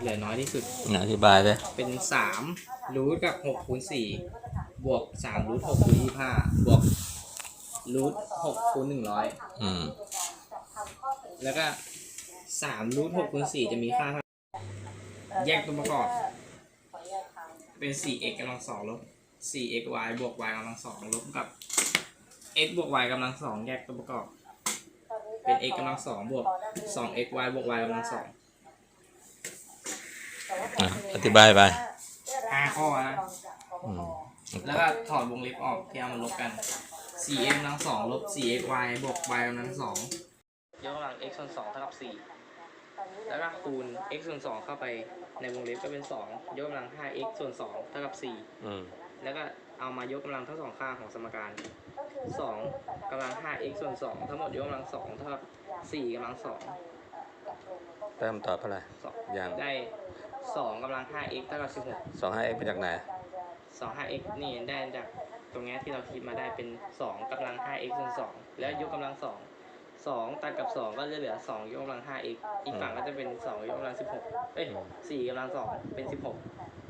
เหลือน้อยที่สุด อธิบายเลยเป็นสามรูทกับหกคูณสี่บวกสามรูทหกคูณยี่ห้าบวกรูทหกคูณหนึ่งร้อยอืม แล้วก็สามรูทหกคูณสี่จะมีค่าเท่าแยกตัวประกอบ เป็นสี่ x กำลังสองลบสี่ x y บวก y กำลังสองลบกับ x บวก y กำลังสองแยกตัวประกอบ เป็น x กำลังสองบวกสอง x y บวก y กำลังสอง อะอธิบายไป ห้าข้อนะ อืม แล้วก็ถอดวงเล็บออกที่เอามาลบกัน 4m กำลังสองลบ 4xy บวก y กำลังสองยกกำลัง x ส่วน2เท่ากับ 4 แล้วก็คูณ x ส่วน2เข้าไปในวงเล็บก็เป็น 2 ยกกำลัง 5x ส่วน2เท่ากับ อืม 4 แล้วก็เอามายกกำลังทั้งสองข้างของสมการ 2กำลัง 5x ส่วน 2 ทั้งหมดยกกำลัง 2 เท่ากับ 4กำลัง2ได้คำตอบเท่าไหร่2ยังได้ 2กำลัง 5x เท่ากับ16สองให้เอ็กมาจากไหนสองห้า x นี่ได้จากตรงเนี้ยที่เราคิดมาได้เป็นสองกำลังห้า x ส่วนสองแล้วยกกำลังสองสองตัดกับสองก็จะเหลือสองยกกำลังห้า x อีกฝั่งก็จะเป็นสองยกกำลังสิบหกเอ้ยสี่กำลังสองเป็นสิบหก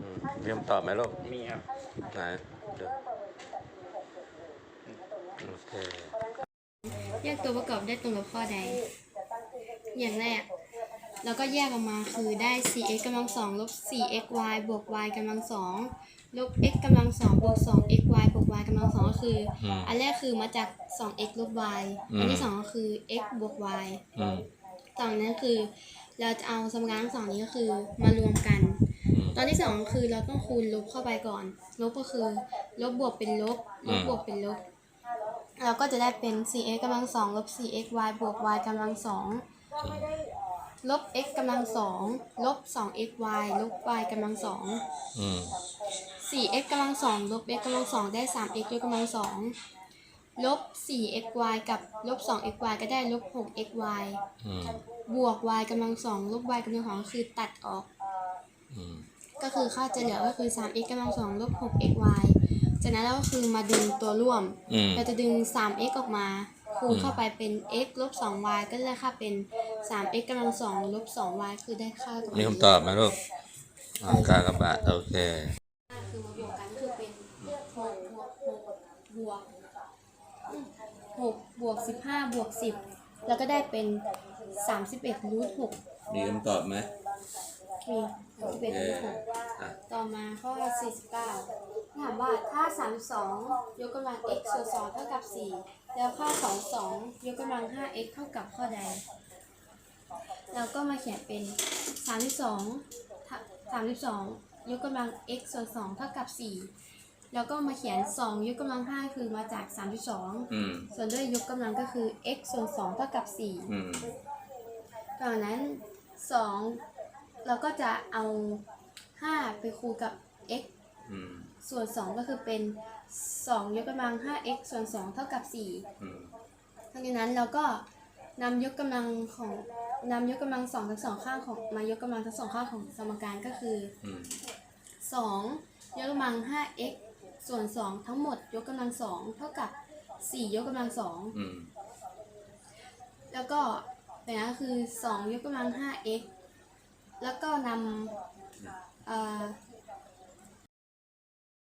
อืมมีคำตอบไหมลูกมีครับ ไหนเดี๋ยวโอเค แยกตัวประกอบได้ตรงกับข้อใด อย่างแรก เราก็แยกออกมาคือได้ 4x กำลังสองลบ 4xy บวก y กำลังสองลบ x กำลังสองบวก 2xy บวก y กำลังสองก็คือ อืม อันแรกคือมาจาก 2x ลบ y อืม อันที่สองก็คือ x บวก y อืมตอนนั้นคือ เราจะเอาสมการทั้งสองนี้ก็คือมารวมกัน อืม ตอนที่สองก็คือเราต้องคูณลบเข้าไปก่อน ลบก็คือ ลบบวกเป็นลบ ลบบวกเป็นลบ เราก็จะได้เป็น 4x กำลังสองลบ 4xy บวก y กำลังสอง ลบ x กำลังสองลบ 2xy ลบ y กำลังสองอืม 4x กำลังสองลบ x กำลังสองได้ 3x ยกกำลังสองลบ 4xy กับลบ 2xy ก็ได้ลบ 6xy อืมบวก y กำลังสองลบ y กำลังสองก็คือตัดออก อืมก็คือค่าจะเหลือก็คือ 3x กำลังสองลบ 6xy จากนั้นเราก็คือมาดึงตัวร่วม อืมเราจะดึง 3x ออกมา คูณเข้าไปเป็น x ลบ 2y ก็จะได้ค่าเป็น 3x กำลังสองลบ 2y คือได้ค่าตรงมีนี้คำตอบไหมลูกอ่ากากบาทโอเคคือมาบวกกันคือเป็น6บวก6บวกอืม6บวก15บวก10 แล้วก็ได้เป็น 31รูท6มีคำตอบไหมมี31รูท6อะต่อมาข้อ49 ถามว่าถ้า 32 ยกกำลัง x ส่วน2เท่ากับ 4 แล้วค่า 22 ยกกำลัง 5x เท่ากับข้อใด เราก็มาเขียนเป็น 32ถ้า32 ยกกำลัง x ส่วน2เท่ากับ 4 แล้วก็มาเขียน 2 ยกกำลัง 5 คือมาจาก32อืมส่วนด้วยยกกำลังก็คือ x ส่วน2เท่ากับ4อืมตอนนั้น 2 เราก็จะเอา 5 ไปคูณกับ x อืมส่วน 2 ก็คือเป็น 2 ยกกำลัง 5x ส่วน 2 เท่ากับ 4 อืมดังนั้นเราก็นำยกกำลังของนำยกกำลังสองทั้งสองข้างของมายกกำลังทั้งสองข้างของสมการก็คือ อืม2 ยกกำลัง 5x ส่วน 2 ทั้งหมด ยกกำลัง2เท่ากับ 4 ยกกำลัง2อืมแล้วก็แต่นั้นก็คือ 2 ยกกำลัง 5x แล้วก็นำเอ่อ